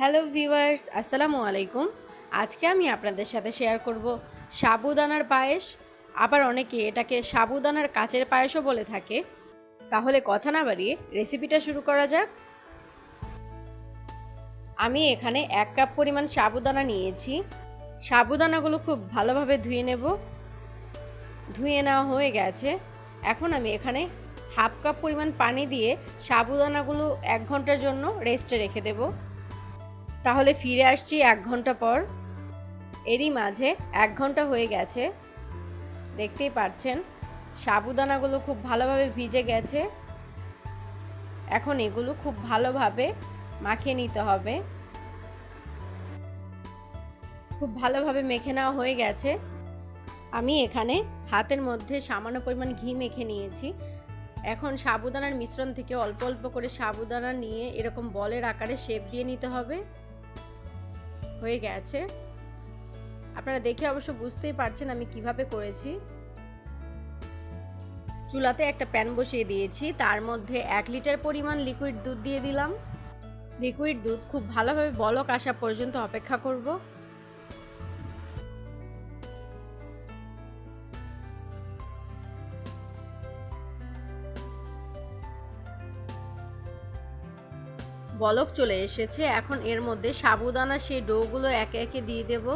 Hello viewers, আসসালামু আলাইকুম। আজকে আমি আপনাদের সাথে শেয়ার করব সাবুদানার পায়েস। আবার অনেকে এটাকে সাবুদানার কাচের পায়েসও বলে থাকে। তাহলে কথা না বাড়িয়ে রেসিপিটা শুরু করা যাক। আমি এখানে এক কাপ পরিমাণ সাবুদানা নিয়েছি। সাবুদানাগুলো খুব ভালোভাবে ধুয়ে নেব। ধুয়ে নেওয়া হয়ে গেছে। এখন আমি এখানে হাফ কাপ পরিমাণ পানি দিয়ে সাবুদানাগুলো এক ঘণ্টার জন্য রেস্টে রেখে দেবো। তাহলে ফিরে আসছি এক ঘণ্টা পর। এরই মাঝে এক ঘণ্টা হয়ে গেছে। দেখতেই পাচ্ছেন, সাবুদানাগুলো খুব ভালোভাবে ভিজে গেছে। এখন এগুলো খুব ভালোভাবে মাখিয়ে নিতে হবে। খুব ভালোভাবে মেখে নেওয়া হয়ে গেছে। আমি এখানে হাতের মধ্যে সামান্য পরিমাণ ঘি মেখে নিয়েছি। এখন সাবুদানার মিশ্রণ থেকে অল্প অল্প করে সাবুদানা নিয়ে এরকম বলের আকারে শেপ দিয়ে নিতে হবে। হয়ে গেছে। আপনারা দেখে অবশ্য বুঝতেই পারছেন আমি কীভাবে করেছি। চুলাতে একটা প্যান বসিয়ে দিয়েছি, তার মধ্যে এক লিটার পরিমাণ লিকুইড দুধ দিয়ে দিলাম। লিকুইড দুধ খুব ভালোভাবে বলক আসা পর্যন্ত অপেক্ষা করব। বলক চলে এসেছে। এখন এর মধ্যে সাবুদানা সেই ডোগুলো একে একে দিয়ে দেব।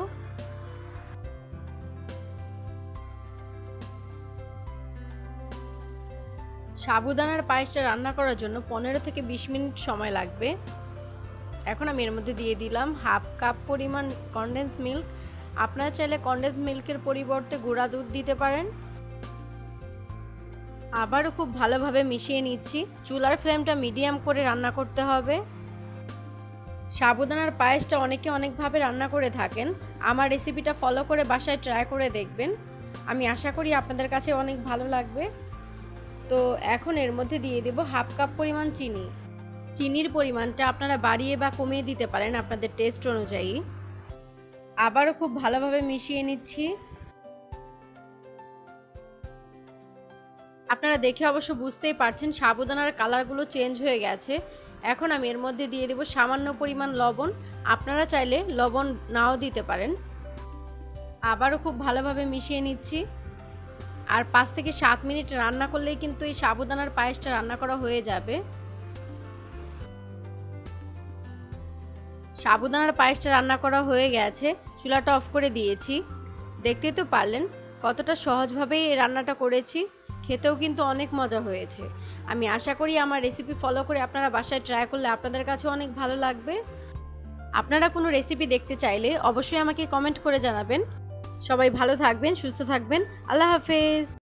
সাবুদানার পায়েসটা রান্না করার জন্য পনেরো থেকে বিশ মিনিট সময় লাগবে। এখন আমি এর মধ্যে দিয়ে দিলাম হাফ কাপ পরিমাণ কনডেন্স মিল্ক আপনারা চাইলে কনডেন্স মিল্কের পরিবর্তে গুঁড়া দুধ দিতে পারেন। আবারও খুব ভালোভাবে মিশিয়ে নিচ্ছি। চুলার ফ্লেমটা মিডিয়াম করে রান্না করতে হবে। সাবুদানার পায়েসটা অনেকে অনেকভাবে রান্না করে থাকেন। আমার রেসিপিটা ফলো করে বাসায় ট্রাই করে দেখবেন। আমি আশা করি আপনাদের কাছে অনেক ভালো লাগবে। তো এখন এর মধ্যে দিয়ে দেব হাফ কাপ পরিমাণ চিনি। চিনির পরিমাণটা আপনারা বাড়িয়ে বা কমিয়ে দিতে পারেন আপনাদের টেস্ট অনুযায়ী। আবারও খুব ভালোভাবে মিশিয়ে নিচ্ছি। আপনারা দেখে অবশ্য বুঝতেই পারছেন, সাবুদানার কালারগুলো চেঞ্জ হয়ে গেছে। এখন আমি এর মধ্যে দিয়ে দেব সামান্য পরিমাণ লবণ। আপনারা চাইলে লবণ নাও দিতে পারেন। আবারও খুব ভালোভাবে মিশিয়ে নিচ্ছি। আর পাঁচ থেকে সাত মিনিট রান্না করলেই কিন্তু এই সাবুদানার পায়েসটা রান্না করা হয়ে যাবে। সাবুদানার পায়েসটা রান্না করা হয়ে গেছে। চুলাটা অফ করে দিয়েছি। দেখতেই তো পারলেন কতটা সহজভাবেই এই রান্নাটা করেছি। খেতেও কিন্তু অনেক মজা হয়েছে। আমি আশা করি আমার রেসিপি ফলো করে আপনারা বাসায় ট্রাই করলে আপনাদের কাছে অনেক ভালো লাগবে। আপনারা কোনো রেসিপি দেখতে চাইলে অবশ্যই আমাকে কমেন্ট করে জানাবেন। সবাই ভালো থাকবেন, সুস্থ থাকবেন। আল্লাহ হাফেজ।